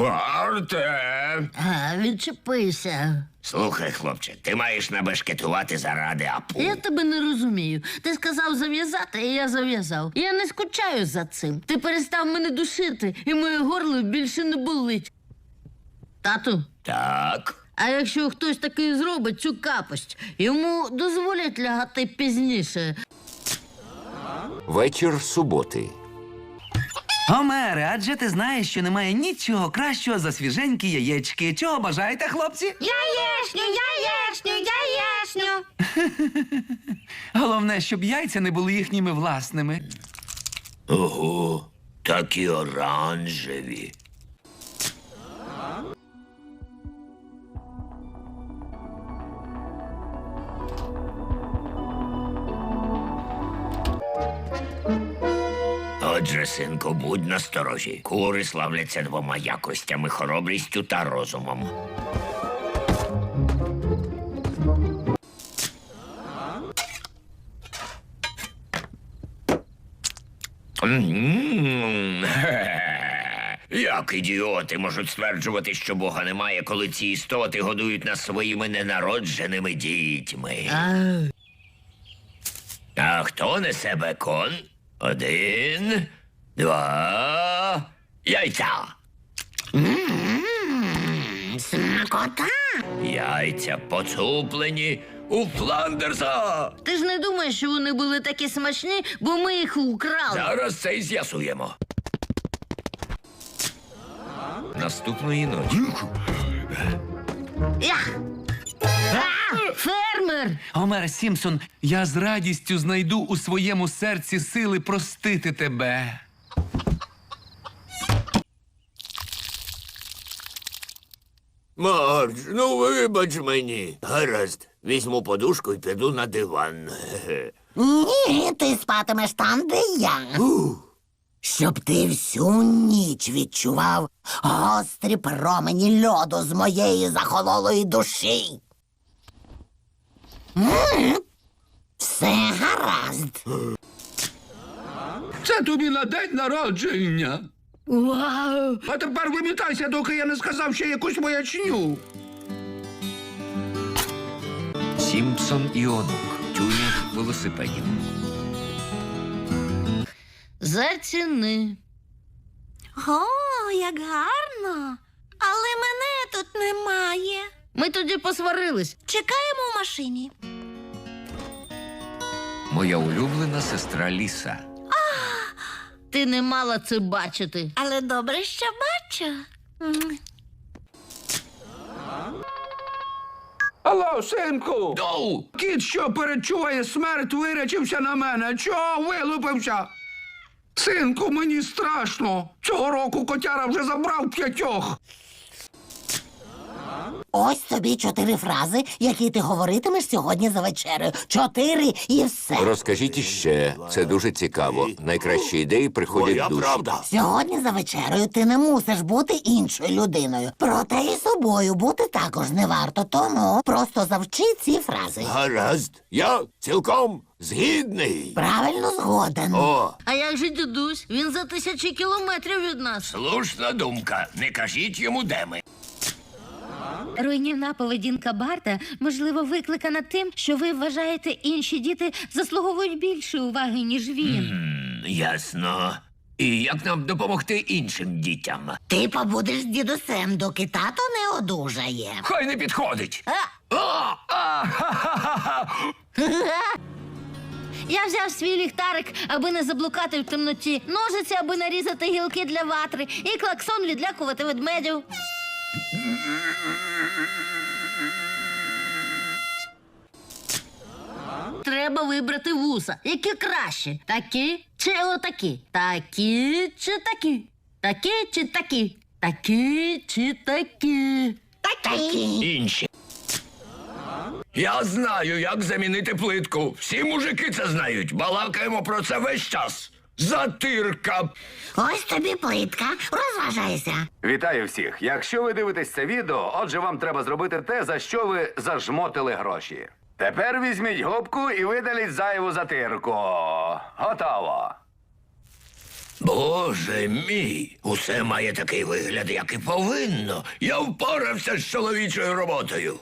Барте! А, відчепися. Слухай, хлопче, ти маєш набешкетувати заради апу. Я тебе не розумію. Ти сказав зав'язати, і я зав'язав. Я не скучаю за цим. Ти перестав мене душити, і моє горло більше не болить. Тату, Так. а якщо хтось такий зробить цю капость, йому дозволять лягати пізніше. Вечір суботи. Гомере, адже ти знаєш, що немає нічого кращого за свіженькі яєчки. Чого бажаєте, хлопці? Яєшню, яєшню, яєшню. Головне, щоб яйця не були їхніми власними. Ого, такі оранжеві. Отже, синку, будь насторожі. Кури славляться двома якостями хоробрістю та розумом. Як ідіоти можуть стверджувати, що Бога немає, коли ці істоти годують нас своїми ненародженими дітьми? А, хто несе бекон? Один, два, яйця. смакота. Яйця поцуплені у Фландерса. Ти ж не думаєш, що вони були такі смачні, бо ми їх украли. Зараз це і з'ясуємо. Наступної ночі. Гомере Сімпсон, я з радістю знайду у своєму серці сили простити тебе. Мардж, ну вибач мені. Гаразд, візьму подушку і піду на диван. Ні, ти спатимеш там, де я. Щоб ти всю ніч відчував гострі промені льоду з моєї захололої душі. Все гаразд. Це тобі на день народження. Вау! А тепер вимітайся, доки я не сказав ще якусь маячню. Сімпсон і онук. Тюнінг велосипедів. Заціни. О, як гарно. Але мене тут немає. Ми тоді посварились. Чекаємо в машині. Моя улюблена сестра Ліса. Ти не мала це бачити. Але добре, що бачу. М. Алло, синку! Доу! Кіт, що перечуває смерть, вирячився на мене. Чого вилупився? Синку, мені страшно. Цього року котяра вже забрав п'ятьох. Ось тобі чотири фрази, які ти говоритимеш сьогодні за вечерею. Чотири і все. Розкажіть іще. Це дуже цікаво. Найкращі ідеї приходять душі. Сьогодні за вечерею ти не мусиш бути іншою людиною. Проте і собою бути також не варто. Тому просто завчи ці фрази. Гаразд, я цілком згідний. Правильно згоден. О, А як же дідусь? Він за тисячі кілометрів від нас. слушна думка. Не кажіть йому, де ми. Руйнівна поведінка Барта, можливо, викликана тим, що ви вважаєте, інші діти заслуговують більше уваги, ніж він. Ясно. І як нам допомогти іншим дітям? Ти побудеш з дідусем, доки тато не одужає. Хай не підходить. А, а, ха-ха-ха-ха. Я взяв свій ліхтарик, аби не заблукати в темноті, ножиці, аби нарізати гілки для ватри, і клаксон відлякувати ведмедів. Треба вибрати вуса. Які краще? Такі чи отакі? Такі чи такі? Такі чи такі? Такі чи такі? Інші. Я знаю, як замінити плитку. Всі мужики це знають. Балакаємо про це весь час. Затирка. Ось тобі плитка, розважайся. Вітаю всіх! Якщо ви дивитесь це відео, отже, вам треба зробити те, за що ви зажмотили гроші. Тепер візьміть губку і видаліть зайву затирку. Готово. Боже мій, усе має такий вигляд, як і повинно. Я впорався з чоловічою роботою.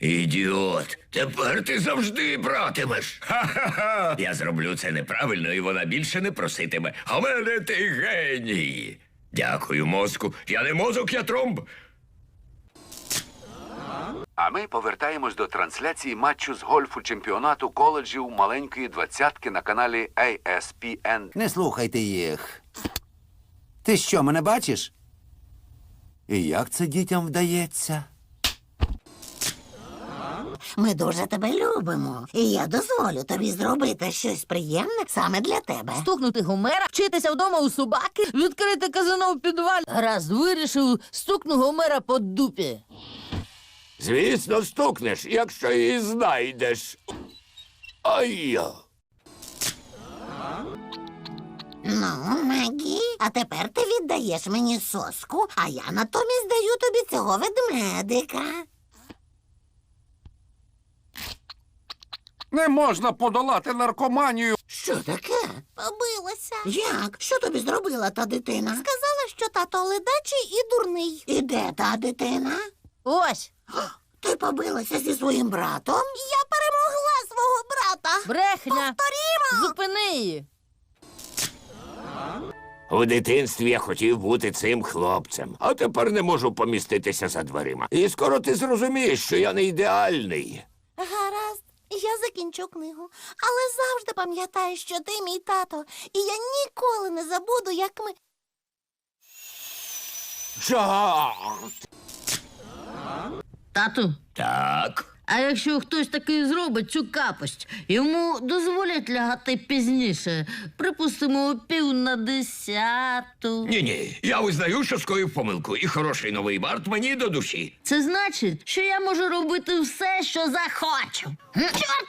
Ідіот, тепер ти завжди братимеш. Ха-ха-ха. Я зроблю це неправильно, і вона більше не проситиме. А мене ти геній. Дякую, мозку. Я не мозок, я тромб. А ми повертаємось до трансляції матчу з гольфу чемпіонату коледжів маленької двадцятки на каналі ASPN. Не слухайте їх. Ти що, мене бачиш? І як це дітям вдається? Ми дуже тебе любимо, і я дозволю тобі зробити щось приємне саме для тебе. Стукнути Гомера, вчитися вдома у собаки, відкрити казино в підвалі. Раз вирішив, стукну Гомера по дупі. Звісно, стукнеш, якщо її знайдеш. Ай я. Ну, Мегі, а тепер ти віддаєш мені соску, а я натомість даю тобі цього ведмедика. Не можна подолати наркоманію. Що таке? Побилася. Як? Що тобі зробила та дитина? Сказала, що тато ледачий і дурний. І де та дитина? Ось, Ти побилася зі своїм братом? Я перемогла свого брата. брехня. Повторімо. Зупини її. У дитинстві я хотів бути цим хлопцем, а тепер не можу поміститися за дверима. І скоро ти зрозумієш, що я не ідеальний. Я закінчу книгу, але завжди пам'ятаю, що ти мій тато, і я ніколи не забуду, як ми. Чорт! Тату, Так. А якщо хтось такий зробить цю капость, йому дозволять лягати пізніше. Припустимо, о пів на десяту. Ні, ні. Я визнаю, що скоїв помилку, і хороший новий барт мені до душі. Це значить, що я можу робити все, що захочу. Чорт